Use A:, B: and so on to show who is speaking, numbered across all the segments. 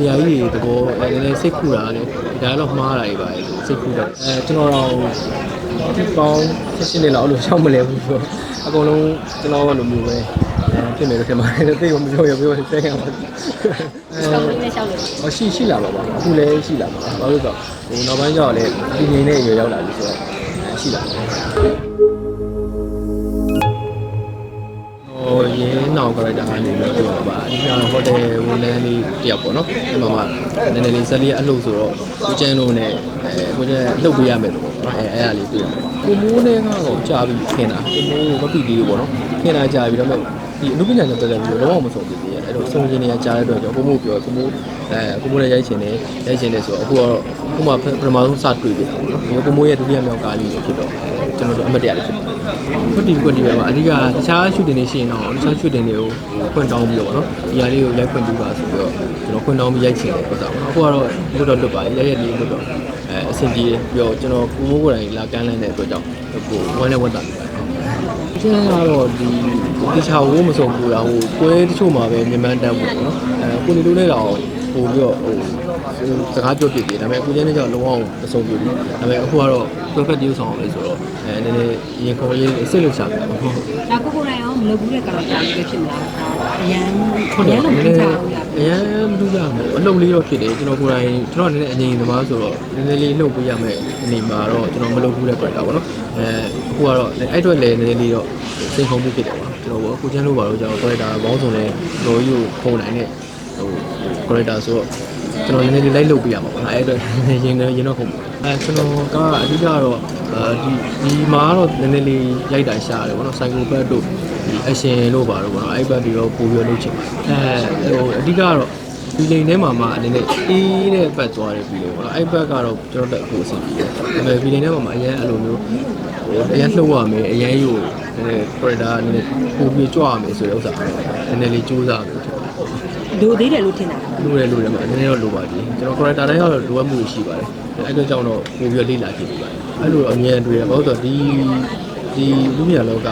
A: နီယာကြီးတွေတကောအဲနည်းနည်းစိတ်ခူတာလေဒါတော့မှားတာတွေပါလေစိတ်ခူတာအဲကျွန်တော်တော့ဒီပေါင်း16နှစ်လောက်အဲ့လိုရှောက်မလဲဘူးဆိုတော့အကုန်လုံးကျွန်တော်ကလိုမျိုးပဲအဲဖြစ်နေလို့ထင်ပါတယ်သိတော့မပြောရပြောဆက်ရပါဘူးအဲ
B: ဆောင်းလေးနဲ့ရှောက်လို့
A: ဟောရှိရှိလာပါပါအခုလည်းရှိလာပါဘာလို့လဲဆိုတော့ဟိုနောက်ပိုင်းကျတော့လည်းဒီငိမ့်နဲ့ရွယ်ရောက်လာပြီဆိုတော့အဲရှိလာပါ ရင်းနောက်ကြတာအနေနဲ့ပြောပါအဓိကတော့ဟိုတယ်ဝန်ထမ်းလေးတယောက်ပေါ့နော်အဲ့မှာမှနည်းနည်းလေးဇက်လေးအလှုပ်ဆိုတော့ကိုကျန်းတို့နဲ့အဲကိုကျန်းလှုပ်ပေးရမယ်လို့ပေါ့နော်အဲအဲ့အရာလေးတွေ့ရပါကိုမိုးနဲ့ကတော့ကြာပြီခင်တာကိုမိုးမပီသေးဘူးပေါ့နော်ခင်တာကြာပြီဒါပေမဲ့ဒီအနုပညာနဲ့ပတ်သက်ပြီးတော့တော့မဆုံးသေးသေးရဲ့အဲ့တော့ဆုံးချင်းတွေကကြားတဲ့အတွက်ကြောင့်ကိုမိုးပြောကိုမိုးအဲကိုမိုးနဲ့ရိုက်ချင်တယ်ရိုက်ချင်တယ်ဆိုတော့အခုကတော့ခုမှပထမဆုံးစတွေ့ပြီပေါ့နော်ဒီကိုမိုးရဲ့ဒုတိယမြောက်ကားလေးဖြစ်တော့ ကျွန်တော်တို့အမတ်တရားလေးဖြစ်ဖွတီဖွတီပဲပါအဓိကတခြားရှူတင်နေရှိရင်တော့တခြားရှူတင်တွေကိုဖွင့်တောင်းပြီးတော့ပေါ့နော်ဒီဟာလေးကိုရိုက်ဖွင့်ပြီးပါဆိုပြီးတော့ကျွန်တော်ဖွင့်တောင်းပြီးရိုက်ချင်တယ်ပေါ့နော်အခုကတော့လွတ်တော့လွတ်ပါရိုက်ရက်လေးလွတ်တော့အဲအဆင်ပြေပြီးတော့ကျွန်တော်ကိုမိုးကိုယ်တိုင်လာကမ်းလန်းတဲ့အတွက်ကြောင့်ကိုဝမ်းနဲ့ဝတ်တာပြီးပါတယ်ကျန်တော့ဒီဒီချာဝိုးမစုံဘူးလားဟိုပွဲတချို့မှာပဲမြန်မာတန်းပေါ့နော်အဲကိုနေလို့လည်းတော့ပို့ပြီးတော့ဟို စကားပြောပြတယ်ဒါပေမဲ့အခုကျင်းနေကြတော့လုံးဝမစုံဘူးဒါပေမဲ့အခုကတော့ perfect တူဆောင်အောင်လေဆိုတော့အဲနည်းနည်းရင်ခေါ်ရေးစိတ်လှုပ်ရှားတယ်ဟုတ်
B: ဒါကိုကိုယ်တိုင်အောင်မလုပ်ဘူးတဲ့ကာရက်တာလေးပဲဖြစ်မလားအရန်
A: ဟုတ်
B: အရ
A: တယ်
B: န်လုံး
A: န
B: ပြ
A: ည်းန
B: ချ
A: ည်း
B: အောင်ရ
A: အရန်မတူကြဘူးအလုပ်လေးတော့ဖြစ်တယ်ကျွန်တော်ကိုယ်တိုင်ကျွန်တော်နည်းနည်းအငြိမ်သမားဆိုတော့နည်းနည်းလေးလှုပ်ပေးရမယ်အနေမှာတော့ကျွန်တော်မလုပ်ဘူးတဲ့ပြတာပေါ့နော်အဲအခုကတော့အဲ့အတွက်လည်းနည်းနည်းလေးတော့စိတ်ခုံမှုဖြစ်တယ်ပေါ့ကျွန်တော်ကကိုချမ်းလို့ပါတော့ကျွန်တော် character ဘောင်းစုံနဲ့တော်ကြီးကိုပုံနိုင်တဲ့ဟို character ဆိုတော့ ကျွန်တော်နည်းနည်းလေးလိုက်လုပ်ပေးရမှာပေါ့နော်အဲ့အတွက်ရင်တော့ရင်တော့ခုံအဲကျွန်တော်ကအဓိကတော့အဲဒီဒီမှာတော့နည်းနည်းလေးရိုက်တာရှားတယ်ပေါ့နော် psychopath တို့ဒီ action လို့ပါတော့ပေါ့နော်အဲ့ဘက်ပြီးတော့ပို့ပြီးလုပ်ချင်အဲဟိုအဓိကတော့ဒီလိန်ထဲမှာမှအနေနဲ့အေးတဲ့ဘက်သွားတယ်ပြီးလို့ပေါ့နော်အဲ့ဘက်ကတော့ကျွန်တော်တက်ကိုအဆင်ပြေတယ်ဒါပေမဲ့ဒီလိန်ထဲမှာမှအရင်အဲ့လိုမျိုးဟိုအရင်လှုပ်ရမယ်အရင်ယူနည်းနည်း character နည်းနည်းပို့ပြီးကြွရမယ်ဆိုတဲ့ဥစ္စာနည်းနည်းလေးစူးစမ်းပြီးထင်ပါတယ်
B: လိုသေးတယ်လို့ထင်တာ
A: လူရဲလူရဲမှာနည်းနည်းတော့လိုပါသေးကျွန်တော် character တိုင်းကတော့လိုအပ်မှုရှိပါတယ်အဲ့အတွက်ကြောင့်တော့ပို့ပြီးလေ့လာကြည့်နေပါတယ်အဲ့လိုအမြင်တွေ့ရဘာလို့ဆိုတော့ဒီဒီလူမြလောက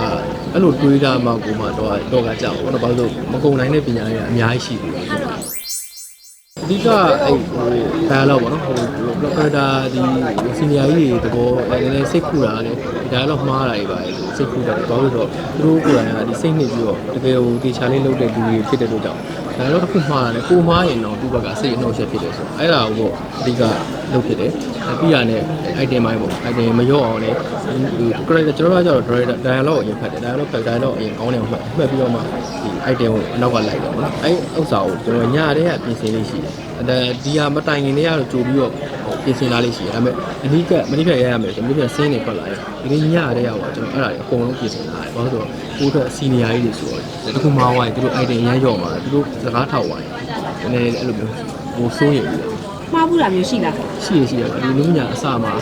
A: အဲ့လိုတွေးတာမှကိုမှတော့တော့ကကြောက်ဘာလို့ဘာလို့မကုံနိုင်တဲ့ပညာတွေကအများကြီးရှိတယ် အဓိကအဲ့ဟို dialogue ပေါ့နော်ဟို character ဒီ senior ကြီးတွေတကောနည်းနည်းစိတ်ခူတာလေ dialogue မှားတာတွေပါလေစိတ်ခူတာဘာလို့ဆိုတော့သူတို့ကိုယ်တိုင်ကဒီစိတ်နှစ်ပြီးတော့တကယ်ဟိုတေချာလေးလုပ်တဲ့လူတွေဖြစ်တဲ့အတွက်ကြောင့်ဒါတော့တစ်ခုမှားတယ်ကိုမှားရင်တော့သူ့ဘက်ကစိတ်အနှောက်အယှက်ဖြစ်တယ်ဆိုတော့အဲ့ဒါကိုပေါ့အဓိကလုပ်ဖြစ်တယ်ပြီးရတဲ့ item ပိုင်းပေါ့ item မရော့အောင်လေဟို character ကျွန်တော်တို့ကကျတော့ dialogue အရင်ဖတ်တယ် dialogue ဖတ် dialogue အရင်ကောင်းတယ်အောင်ဖတ်ဖတ်ပြီးတော့မှဒီ item ကိုအနောက်ကလိုက်တယ်ပေါ့နော်အဲ့ဥစ္စာကိုကျွန်တော်ညတည်းကပြင်ဆင်လေးရှိတယ်အဲဒီဟာမတိုင်ခင်တည်းကတော့ကြိုပြီးတော့ပြင်ဆင်လာလေးရှိတယ်ဒါပေမဲ့အနည်းကမနည်းဖြတ်ရရမယ်ဆိုမနည်းဖြတ်ဆင်းနေထွက်လာတယ်ဒီနေ့ညတည်းကတော့ကျွန်တော်အဲ့ဒါတွေအကုန်လုံးပြင်ဆင်လာတယ်ဘာလို့ဆိုတော့ကိုယ့်အတွက် senior ကြီးတွေဆိုတော့တခုမှဝိုင်းသူတို့ item ရမ်းရော့မှာသူတို့စကားထောက်ဝိုင်းနည်းနည်းအဲ့လိုမျိုးဟိုစိုးရိမ်ပြီးတော့
B: မှားဘူးလားမျိုးရှိလား
A: ရှိရရှိရပါဒီလူညာအစမှာ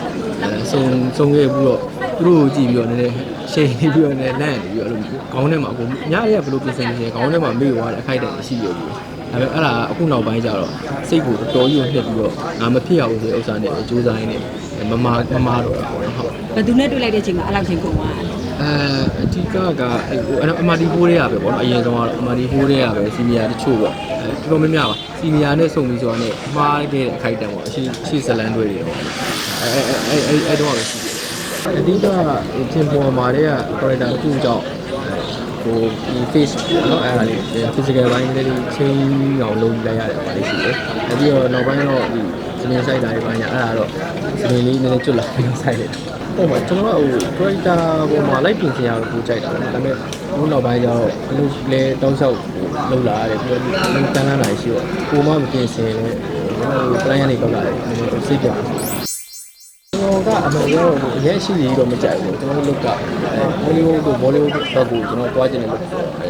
A: အဲစုံစုံခဲ့ပြီးတော့သူတို့ကိုကြည့်ပြီးတော့နည်းနည်းရှင်းနေပြီးတော့လည်းလန့်နေပြီးတော့အဲ့လိုခေါင်းထဲမှာအခုညရဲဘယ်လိုပြင်ဆင်နေလဲခေါင်းထဲမှာမေ့သွားတဲ့အခိုက်အတန့်ရှိရပြီ ဒါပေမဲ့အဲ့ဒါအခုနောက်ပိုင်းကျတော့စိတ်ကိုတော်တော်ကြီးကိုနှစ်ပြီးတော့ငါမဖြစ်အောင်ဆိုတဲ့ဥစ္စာနဲ့ကြိုးစားရင်းနဲ့မမမမတော့ပေါ့နော်ဟုတ်
B: ဘယ်သူနဲ့တွေ့လိုက်တဲ့အချိန်မှာအဲ့လောက်ချင်းကုန်သွားတယ်
A: အဲအဓိကကအဲ့ဟိုအဲ့အမဒီဖိုးတွေကပဲပေါ့နော်အရင်ဆုံးကတော့အမဒီဖိုးတွေကပဲစီနီယာတချို့ပေါ့အဲတော်တော်များများပါစီနီယာနဲ့စုံပြီးဆိုတာနဲ့မှားခဲ့တဲ့အခိုက်အတန့်ပေါ့အရှိရှိဇလန်တွေတွေတော့အဲအဲအဲအဲတော့ပဲရှိတယ်အဓိကသင်ပေါ်မှာတဲ့ character တစ်ခုကြောင့် ဟိုဒီ face နော်အဲ့ဒါလေး physical ဘိုင်းလေးချင်းအောင်လုပ်လိုက်ရတယ်ပါလိမ့်ရှိတယ်။အဲပြီးတော့နောက်ပိုင်းတော့ဒီဇလင်ဆိုင်တာတွေပါညာအဲ့ဒါတော့ဇလင်လေးနည်းနည်းကျွတ်လာပြီးဆိုင်တယ်။ဟုတ်ပါကျွန်တော်ကဟို character ပေါ်မှာလိုက်ပြင်ဆင်ရတော့ကိုကြိုက်တာပဲ။ဒါပေမဲ့ဘုနောက်ပိုင်းကျတော့ဘယ်လိုလဲတောင်းလျှောက်လှုပ်လာရတယ်ပြီးတော့တန်းတန်းလာရှိတော့ကိုမမပြင်ဆင်လဲဟို client တွေလောက်လာတယ်စိတ်ပြောင်းကျွန် တော်ကအမှန်ပြောတော့အရင်ရှိရည်တော့မကြိုက်ဘူးကျွန်တော်တို့ကဟိုလီဝုဒ်တို့ဘောလီဝုဒ်ဘက်ကိုကျွန်တော်တွားကျင်တယ်လို့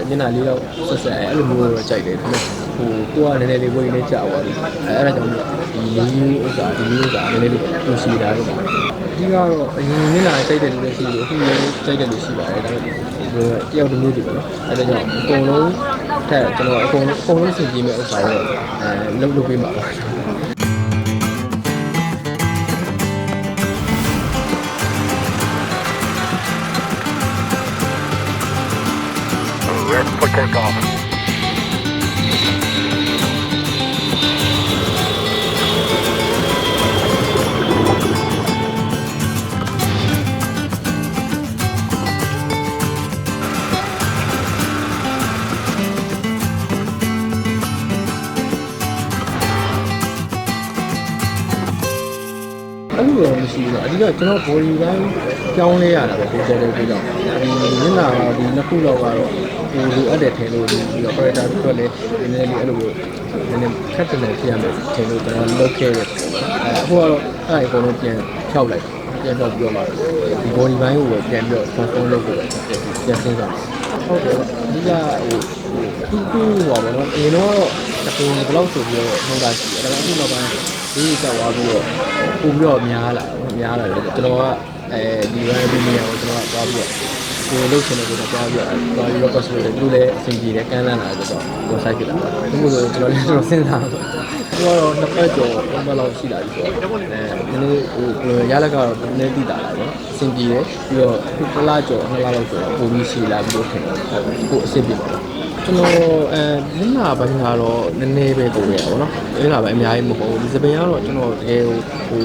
A: မျက်နှာလေးတော့ဆက်ဆက်အဲ့လိုမျိုးတော့ကြိုက်တယ်ဒါပေမဲ့ဟိုကိုကနည်းနည်းလေးဝိနေကြသွားပြီအဲအဲ့ဒါကြောင့်ဒီလေးဥစ္စာဒီလေးဥစ္စာနည်းနည်းလေးတူစီတာတော့ဒီကတော့အရင်မျက်နှာကြိုက်တယ်လို့ရှိတယ်အခုလည်းကြိုက်တယ်လို့ရှိပါတယ်ဒါပေမဲ့ဒီတယောက်တစ်မျိုးတည်းပေါ့နော်အဲ့ဒါကြောင့်အကုန်လုံးထက်ကျွန်တော်အကုန်အကုန်လုံးစင်ကြည့်မဲ့ဥစ္စာတော့အဲလုပ်လုပ်ပေးမှာပါ
C: Ready for takeoff.
A: I really want to you guys. You guys, can I you guys? ကြောင်းလဲရတာပဲဒီတော်တော်ကိုကြောင့်ဒီမျက်နှာကဒီနှစ်ခုလောက်ကတော့ဟိုလိုအပ်တဲ့ထဲလို့ဒီပြီးတော့ character တစ်ခုလည်းနည်းနည်းလေးအဲ့လိုမျိုးနည်းနည်းခက်တယ်ဖြစ်ရမယ်ထင်လို့ကျွန်တော်လုပ်ခဲ့တယ်အဲအခုကတော့အဲ့အကုန်လုံးပြန်ဖြောက်လိုက်ပြန်တော့ပြောလာဒီ body ပိုင်းကိုပဲပြန်ပြီးတော့ transform လုပ်ပြီးတော့ပြန်စဉ်းစားဟုတ်တယ်အဓိကဟိုတူတူပါဘောနော်အရင်တော့တပင်းဘယ်လောက်ဆိုပြီးတော့နှုတ်တာရှိတယ်ဒါပေမဲ့အခုနောက်ပိုင်းဒီကြောက်သွားပြီးတော့ပုံပြီးတော့များလာများလာတယ်ကျွန်တော်က အဲဒီ web နေရာကိုကျွန်တော်ကသွားပြီးတော့ကိုယ်လုပ်ချင်တဲ့ကိုတော့သွားပြီးတော့သွားပြီးတော့ possible သူလည်းအဆင်ပြေတယ်ကမ်းလန်းလာတယ်ဆိုတော့ကို site ဖြစ်လာတာဒီလိုဆိုကျွန်တော်လည်းကျွန်တော်စဉ်းစားတော့သူကတော့နှစ်ပတ်ကျော်သုံးပတ်လောက်ရှိလာပြီဆိုတော့အဲနည်းနည်းဟိုဘယ်လိုရလက်ကတော့နည်းနည်းသိတာလာပေါ့အဆင်ပြေတယ်ပြီးတော့ခုတစ်လကျော်နှစ်လလောက်ကျော်ပုံပြီးရှိလာပြီးတော့ထင်တယ်ကိုအဆင်ပြေပါတော့ကျွန်တော်အဲမျက်နှာပိုင်းကတော့နည်းနည်းပဲပုံရပါတော့နော်မျက်နှာပိုင်းအများကြီးမဟုတ်ဘူးဒီစပင်ကတော့ကျွန်တော်တကယ်ဟို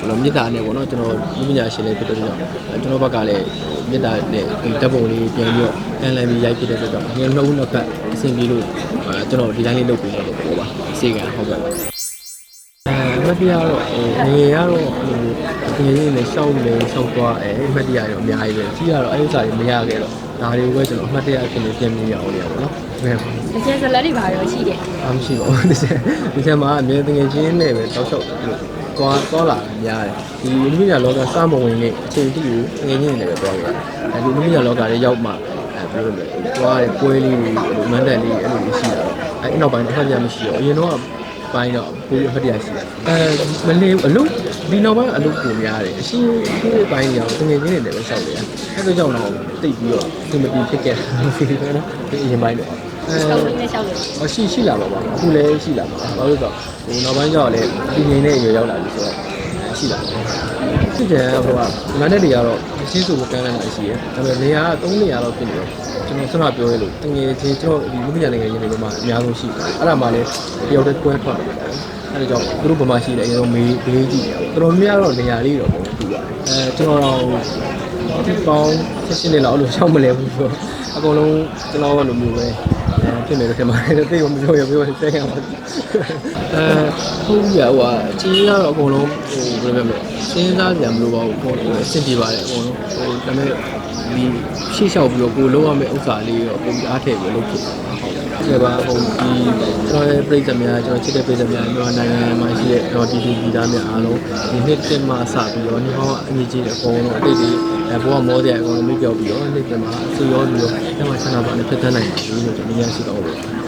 A: ဟိုဘယ်လိုမြေတာနဲ့ပေါ့နော်ကျွန်တော်လူပညာရှင်လေးဖြစ်တဲ့ကြောင့်ကျွန်တော်ဘက်ကလည်းမြေတာနဲ့ဓာတ်ပုံလေးပြန်ပြီးတော့ကန်လန်ပြီးရိုက်ဖြစ်တဲ့အတွက်ကြောင့်ငယ်နှုံးနှစ်ဖက်အဆင်ပြေလို့အဲကျွန်တော်ဒီတိုင်းလေးလုပ်ပြီးတော့ပေါ့ပါအစီကံဟုတ်ကဲ့ပါအဲမတရားတော့ဟိုငယ်ကတော့ဟိုငယ်လေးနဲ့ရှောက်လေရှောက်သွားအဲအမှတ်တရရောအများကြီးပဲကြီးကတော့အဲ့ဥစ္စာတွေမရခဲ့တော့ဒါတွေကိုပဲကျွန်တော်အမှတ်တရအဖြစ်နဲ့ပြန်မြင်ရအောင်လေပေါ့နော်ဟုတ်ကဲ့ပါ
B: တကယ်ဇလက်တွေပါရောရှိတယ်
A: အားမရှိပါဘူးဒီချက်ဒီချက်မှာအမြဲတငယ်ချင်းနဲ့ပဲတောက်လျှောက်လို့ သွားသွားလာများတယ်ဒီလူမျိုးညာလောကစမဝင်နေအချိန်တိကိုငယ်ချင်းနဲ့ပဲသွားကြတယ်အဲဒီလူမျိုးညာလောကတွေရောက်မှအဲဘယ်လိုလဲသွားတဲ့ပွဲလေးတွေမန်တက်လေးအဲ့လိုရှိတာတော့အဲနောက်ပိုင်းတော့အမှတ်ရမရှိတော့အရင်တော့ပိုင်းတော့ကိုယ်အမှတ်ရရှိတယ်အဲမလေးအလုပ်ဒီနောက်ပိုင်းအလုပ်ကိုများတယ်အရှိဒီပိုင်းရောတငယ်ချင်းတွေလည်းပဲရှောက်တယ်အဲဒါကြောင့်တော့တိတ်ပြီးတော့ဒီမတင်ဖြစ်ခဲ့တာဒီလိုနော်ဒီအရင်ပိုင်းတော့ အဲ
B: ရှောက်လေးနဲ့ရှောက်လေး
A: အရှိရှိလာပါပါအခုလည်းရှိလာပါဘာလို့လဲဆိုတော့ဟိုနောက်ပိုင်းကျတော့လည်းဒီငိမ့်နဲ့ရွယ်ရောက်လာပြီဆိုတော့အဲရှိလာပါစစ်တယ်ဟိုကမန်တဲ့တွေကတော့ရှင်းစုကိုကမ်းလန်းတာရှိရဲဒါပေမဲ့နေရာက3နေရာလောက်ဖြစ်နေတော့ကျွန်တော်ဆက်မပြောရလို့တငယ်ချင်းကျွန်တော်ဒီလူပညာနိုင်ငံရင်းတွေမှာအများဆုံးရှိတယ်အဲ့ဒါမှလည်းတယောက်တည်းကွဲထွက်တယ်အဲ့ဒါကြောင့်သူတို့ဗမာရှိတယ်အရင်ဆုံးမေးမေးကြည့်တယ်တော်တော်များတော့နေရာလေးတော့ပုံတူပါတယ်အဲကျွန်တော်တော့ဒီပေါင်း16နှစ်လောက်လို့ရှောက်မလဲဘူးဆိုတော့အကုန်လုံးကျွန်တော်ကလိုမျိုးပဲအဲ ဖြစ်နေလို့ထင်ပါတယ်သိကိုမပြောရပြောဆက်ရအောင်အဲဟုတ်ပြီဟိုကအချင်းကတော့အကုန်လုံးဟိုဘယ်လိုပြောမလဲစဉ်းစားကြမလို့ပါဘူးပေါ့အဆင်ပြေပါတယ်အကုန်လုံးဟိုဒါပေမဲ့ဒီရှေ့လျှောက်ပြီးတော့ကိုလုံးရမယ့်ဥစ္စာလေးတော့ပုံပြီးအားထည့်ပြီးလုပ်ဖြစ်တာဟုတ် ကဲ့ပါဟိုဒီကျွန်တော်ရဲ့ပြည်သက်များကျွန်တော်ချစ်တဲ့ပြည်သက်များမြန်မာနိုင်ငံမှာရှိတဲ့တော့ဒီဒီပြည်သားများအားလုံးဒီနှစ်တင်မှာစပြီးတော့ဒီဟောအငြိကြီးတဲ့အကုန်လုံးအတိတ်တွေအဲဘောကမောတဲ့အကုန်လုံးမြပြောက်ပြီးတော့နှစ်တင်မှာအစီရောပြီးတော့အဲ့မှာဆန္ဒပါနဲ့ဖက်တန်းနိုင်တယ်လို့ကျွန်တော်မြင်ရရှိတော့လို့